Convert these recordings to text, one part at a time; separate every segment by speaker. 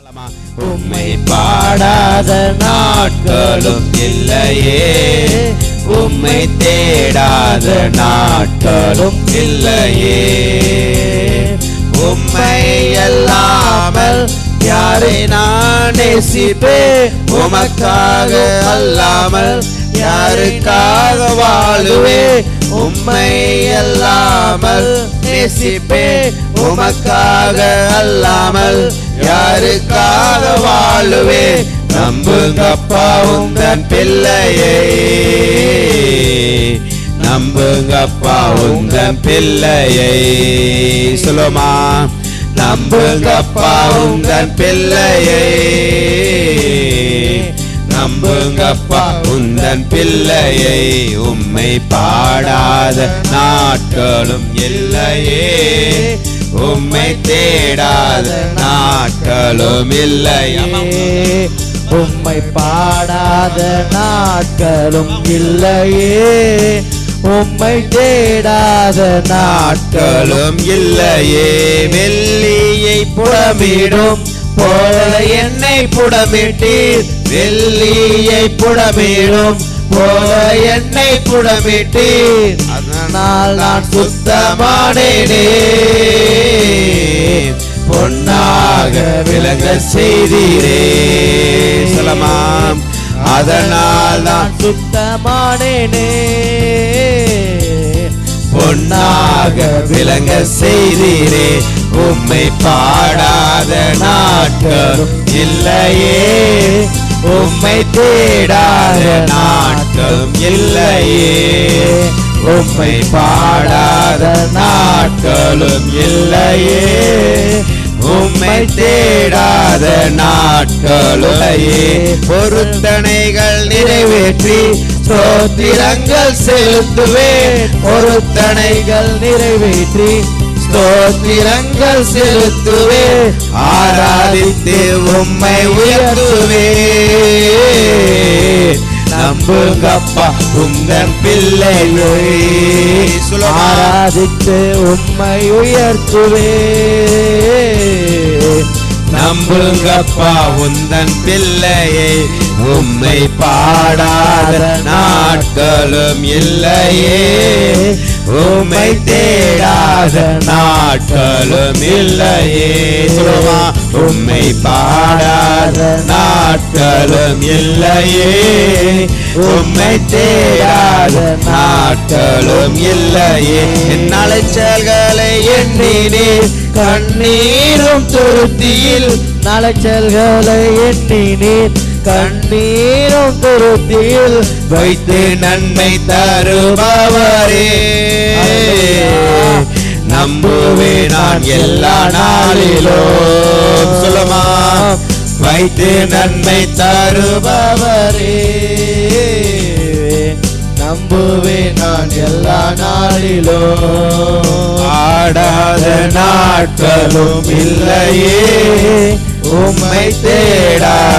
Speaker 1: உம்மை பாடாத நாட்களும் இல்லையே. உம்மை தேடாத நாட்களும் இல்லையே. உம்மை அல்லாமல் யாரை நான் நேசிப்பே உமக்காக அல்லாமல் யாருக்காக வாழுவே உம்மை அல்லாமல் நேசிப்பே உமக்காக அல்லாமல் யாருக்காக வாழுவே? நம்புங்கப்பா உங்கள் பிள்ளையே. நம்புங்கப்பா உங்கள் பிள்ளையை. சொல்லுமா நம்புங்கப்பா உங்கள் பிள்ளையை. நம்புங்கப்பா. உந்தன் பிள்ளையை உம்மை பாடாத நாட்களும் இல்லையே. உம்மை தேடாத நாட்களும் இல்லையே.
Speaker 2: உம்மை பாடாத நாட்களும் இல்லையே. உம்மை தேடாத நாட்களும்
Speaker 1: இல்லையே. வெள்ளியை புடமிடும். போல என்னை புடமிட்டீர் வெள்ளியை புடமிடும். போல என்னை புடமிட்டீர் அதனால் நான் சுத்தமானேனே பொன்னாக விளங்க செய்தீரே சொல்லமாம் அதனால் நான்
Speaker 2: சுத்தமானேனே.
Speaker 1: மண்ணாக விளங்க செய்தீரே. உம்மை பாடாத நாட்களும் இல்லையே. உம்மை தேடாத நாட்களும் இல்லையே. உம்மை பாடாத நாட்களும் இல்லையே. உம்மை தேடாத நாட்களும் பொருத்தனைகள் நிறைவேற்றி ஸ்தோத்திரங்கள் செலுத்துவேன். பொருத்தனைகள்
Speaker 2: நிறைவேற்றி
Speaker 1: ஸ்தோத்திரங்கள் செலுத்துவே ஆராதித்து உம்மை உயர்த்துவே நம்புங்கப்பா உங்கள் பிள்ளையை. சுலமா
Speaker 2: ஆராதித்து உம்மை உயர்த்துவே
Speaker 1: நம்புங்கப்பா உந்தன் பிள்ளையை உம்மை பாடாத நாட்களும் இல்லையே. உம்மை தேடாத நாட்களும் இல்லையே சொல்லுமா உம்மை பாடாத நாட்களும் இல்லையே உம்மை தேடாத நாட்களும் இல்லையே என் அலைச்சல்களை எண்ணினேன் கண்ணீரும் துருத்தியில்.
Speaker 2: நலச்சல்களை எண்ணினீர் கண்ணீரும் துருத்தியில்
Speaker 1: வைத்து நன்மை தருபவரே. நம்புவே நான் எல்லா நாளிலும் சொல்லுமா? வைத்து நன்மை தருபவரே.
Speaker 2: நம்புவேன் நான் எல்லா நாளிலும்
Speaker 1: ஆடாத நாட்களும் இல்லையே. உம்மை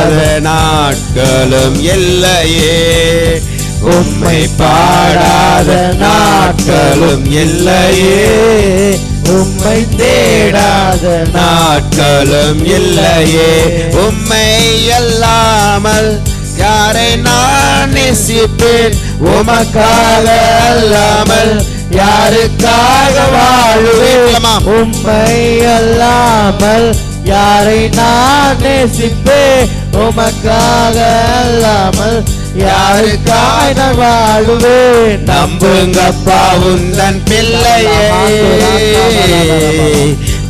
Speaker 1: தேடாத நாட்களும் இல்லையே. உம்மை பாடாத நாட்களும் இல்லையே.
Speaker 2: உம்மை தேடாத
Speaker 1: நாட்களும் இல்லையே. உம்மை அல்லாமல் யாரை நான் நேசிப்பேன்? உமக்காக அல்லாமல் யாருக்காக வாழுவேன்?
Speaker 2: உம்மை அல்லாமல் யாரை நான் நேசிப்பேன்? உமக்காக அல்லாமல் யாருக்காய் நான் வாழுவேன்?
Speaker 1: நம்புங்கப்பா உந்தன் பிள்ளையே.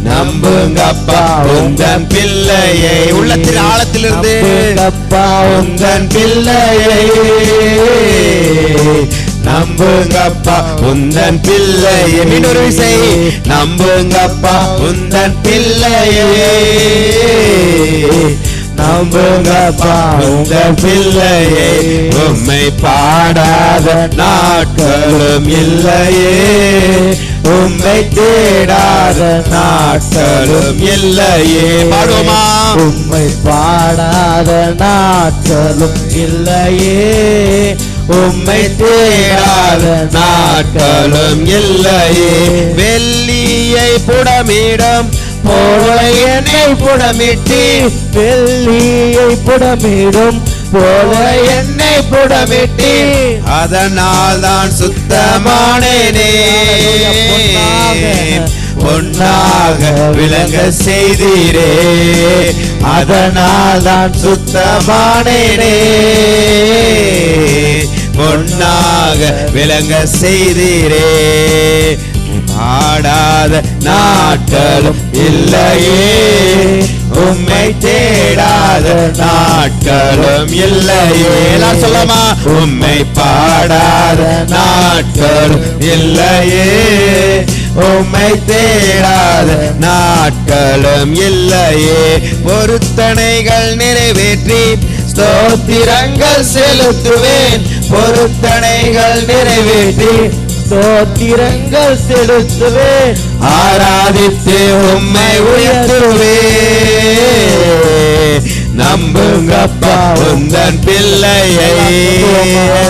Speaker 1: நம்புங்கப்பா உந்தன் பிள்ளையை. உள்ளத்தின் ஆழத்திலிருந்து
Speaker 2: நம்புங்கப்பா
Speaker 1: உந்தன் பிள்ளையை. நம்புங்கப்பா உந்தன் பிள்ளையை. மீனொரு விசை. நம்புங்கப்பா உந்தன் பிள்ளையே. நம்புங்கப்பா உந்தன் பிள்ளையை உம்மை பாடாத நாட்களும் இல்லையே. உம்மை தேடாத நாட்களும் இல்லையே. பாடுவோமா?
Speaker 2: உம்மை பாடாத நாட்களும் இல்லையே.
Speaker 1: உம்மை தேடாத நாட்களும் இல்லையே. வெள்ளியை புடமிடம் போல என்னை புடமிட்டி
Speaker 2: வெள்ளியை புடமிடும். போல என்னை புடமிட்டி
Speaker 1: அதனால் தான் சுத்தமானேனே. பொன்னாக விளங்க செய்தீரே. அதனால் தான் சுத்தமானேனே. பொன்னாக விளங்க செய்தீரே. ஆடாத நாட்களும் இல்லையே. உம்மை தேடாத நாட்களும் இல்லையே. நான் சொல்லமா? உம்மை பாடாத நாட்களும் இல்லையே. உம்மை தேடாத நாட்களும் இல்லையே. பொருத்தனைகள் நிறைவேற்றி ஸ்தோத்திரங்கள் செலுத்துவேன். பொருத்தனைகள் நிறைவேற்றி
Speaker 2: ஸ்தோத்திரங்கள் செலுத்துவே.
Speaker 1: ஆராதித்து உம்மை உயர்த்துவே. நம்புங்கப்பா உந்தன் பிள்ளையை.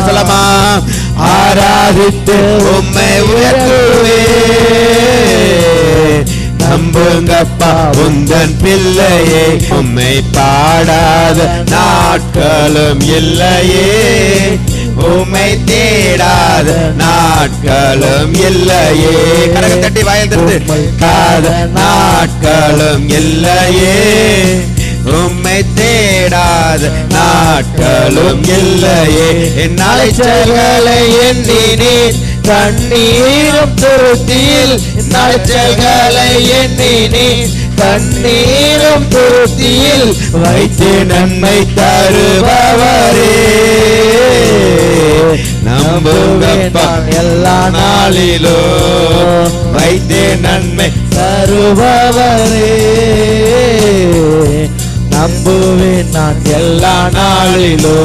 Speaker 1: சொல்லமா ஆராதித்து உம்மை உயர்த்துவே. நம்புங்கப்பா உந்தன் பிள்ளையை. உம்மை பாடாத நாட்களும் இல்லையே. உம்மை தேடாத நாட்களும் இல்லையே. கரக தட்டி வாயில் திறந்து காத நாட்களும் இல்லையே. உம்மை தேடாத நாட்களும் இல்லையே. என் அலைச்சல்களை எண்ணினேன் கண்ணீரும் துருத்தியில் நச்சல்களை எண்ணினேன் கண்ணீரும் துருத்தியில் வைத்து நன்மை தருபவரே. நம்புங்கப்பா எல்லா நாளிலோ வைத்து நன்மை
Speaker 2: தருபவரே. நம்புவேன் நான் எல்லா நாளிலோ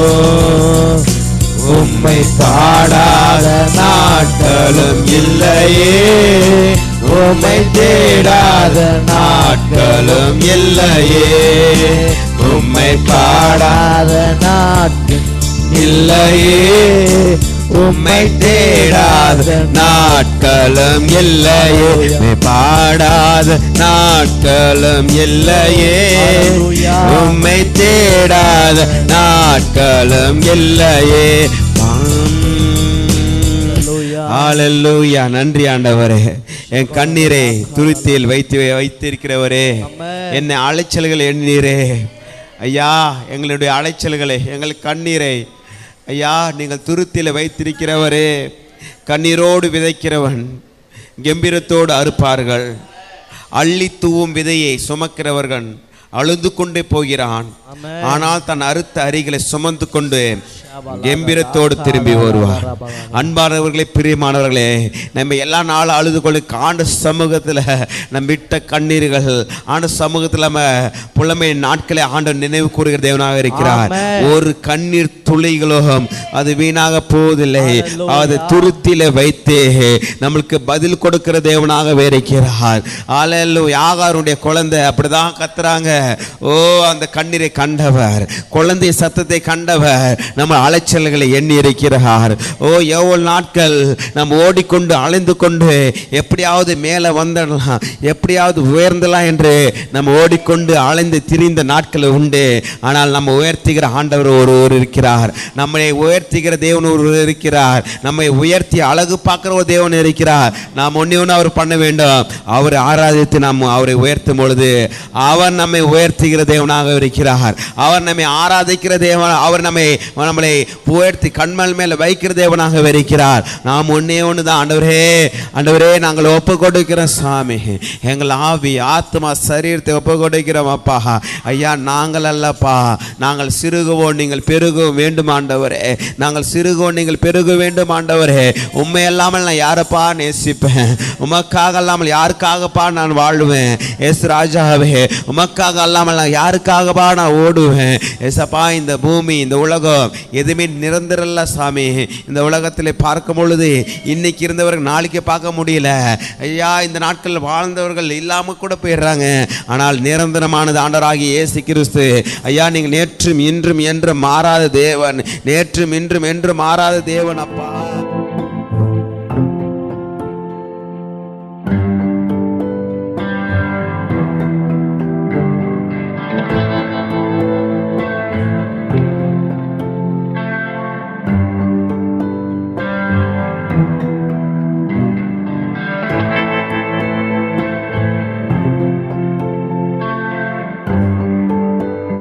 Speaker 1: உம்மை பாடாத நாட்களும் இல்லையே. உம்மை தேடாத நாட்களும் இல்லையே. உம்மை பாடாத
Speaker 2: நாட்கள்
Speaker 1: இல்லையே. உம்மை தேடாத நாட்களும் இல்லையே. பாடாத நாட்களும் இல்லையே. உம்மை தேடாத நாட்களும் இல்லையே. ஹalleluya. நன்றி ஆண்டவரே. என் கண்ணீரை துருத்தியில் வைத்து வைத்திருக்கிறவரே. என்னை அலைச்சல்கள் எண்ணீரே ஐயா எங்களுடைய அலைச்சல்களை எங்கள் கண்ணீரை. ஐயா நீங்கள் துருத்தியில் வைத்திருக்கிறவரே. கண்ணீரோடு விதைக்கிறவன் கம்பீரத்தோடு அறுப்பார்கள். அள்ளி தூவும் விதையை சுமக்கிறவர்கள் அழுது கொண்டே போகிறான். ஆனால் தன் அறுத்த அரிகளை சுமந்து கொண்டு கம்பீரத்தோடு திரும்பி வருவார். அன்பானவர்களே பிரியமானவர்களே நம்ம எல்லா நாளும் அழுது கொண்டு ஆண்டு சமூகத்தில் நம்ம விட்ட கண்ணீர்கள் ஆண்டு சமூகத்தில் நம்ம புலமை நாட்களை ஆண்டு நினைவு கூறுகிற தேவனாக இருக்கிறார். ஒரு கண்ணீர் துளிகளும் அது வீணாக போவதில்லை. அது துருத்தில வைத்து நம்மளுக்கு பதில் கொடுக்கிற தேவனாக இருக்கிறார். ஆலையல்லு யாகாருடைய குழந்தை அப்படிதான் கத்துறாங்க. ஓ அந்த கண்ணீரை கண்டவர். குழந்தை சத்தத்தை கண்டவர். நம்ம அலைச்சல்களை எண்ணி இருக்கிறார் ஓ எவ்வளவு நாட்கள் நம்ம ஓடிக்கொண்டு அலைந்து கொண்டு எப்படியாவது மேலே வந்துடலாம் எப்படியாவது உயர்ந்தலாம் என்று நம்ம ஓடிக்கொண்டு அலைந்து திரிந்த நாட்கள் உண்டு. ஆனால் நம்ம உயர்த்துகிற ஆண்டவர் ஒருவர் இருக்கிறார். நம்மை உயர்த்துகிற தேவன் ஒருவர் இருக்கிறார். நம்மை உயர்த்தி அழகு பார்க்குற ஒரு தேவன் இருக்கிறார். நாம் ஒண்ணே ஒன்று அவர் பண்ண வேண்டும். அவரை ஆராதித்து நாம் அவரை உயர்த்தும் பொழுது அவர் நம்மை உயர்த்துகிற தேவனாக இருக்கிறார். அவர் நம்மை ஆராதிக்கிற தேவன் அவர் நம்மை நம்மளை உயர்த்தி கண்மல் மேல வைக்கிற தேவனாக இருக்கிறார் நாம் ஒன்னே ஒன்று தான் ஆண்டவரே ஆண்டவரே நாங்கள் ஒப்பு கொடுக்கிறோம் சாமி. எங்கள் ஆவி ஆத்மா சரீரத்தை ஒப்பு கொடுக்கிறோம் அப்பா. ஐயா நாங்கள் அல்லப்பா. நாங்கள் சிறுகுவோம் நீங்கள் பெருக வேண்டும் ஆண்டவரே. நாங்கள் சிறுகுவோம் நீங்கள் பெருக வேண்டும் ஆண்டவரே. உண்மை இல்லாமல் நான் யாரப்பா நேசிப்பேன்? உமக்காக அல்லாமல் யாருக்காகப்பா நான் வாழ்வேன்? எஸ் ராஜாவே உமக்காக அல்லாமல் நான் யாருக்காகப்பா நான் ஓடுவேன். எசப்பா இந்த பூமி இந்த உலகம் எதுவுமே நிரந்தரல்ல சாமி. இந்த உலகத்தில் பார்க்கும் பொழுது இன்னைக்கு இருந்தவர்கள் நாளைக்கு பார்க்க முடியல. ஐயா இந்த நாட்கள் வாழ்ந்தவர்கள் இல்லாமல் கூட போயிடுறாங்க. ஆனால் நிரந்தரமானது ஆண்டராகி ஏசு கிறிஸ்து ஐயா நீங்கள் நேற்றும் இன்றும் என்றும் மாறாத தேவன். நேற்றும் இன்றும் என்றும் மாறாத தேவன் அப்பா.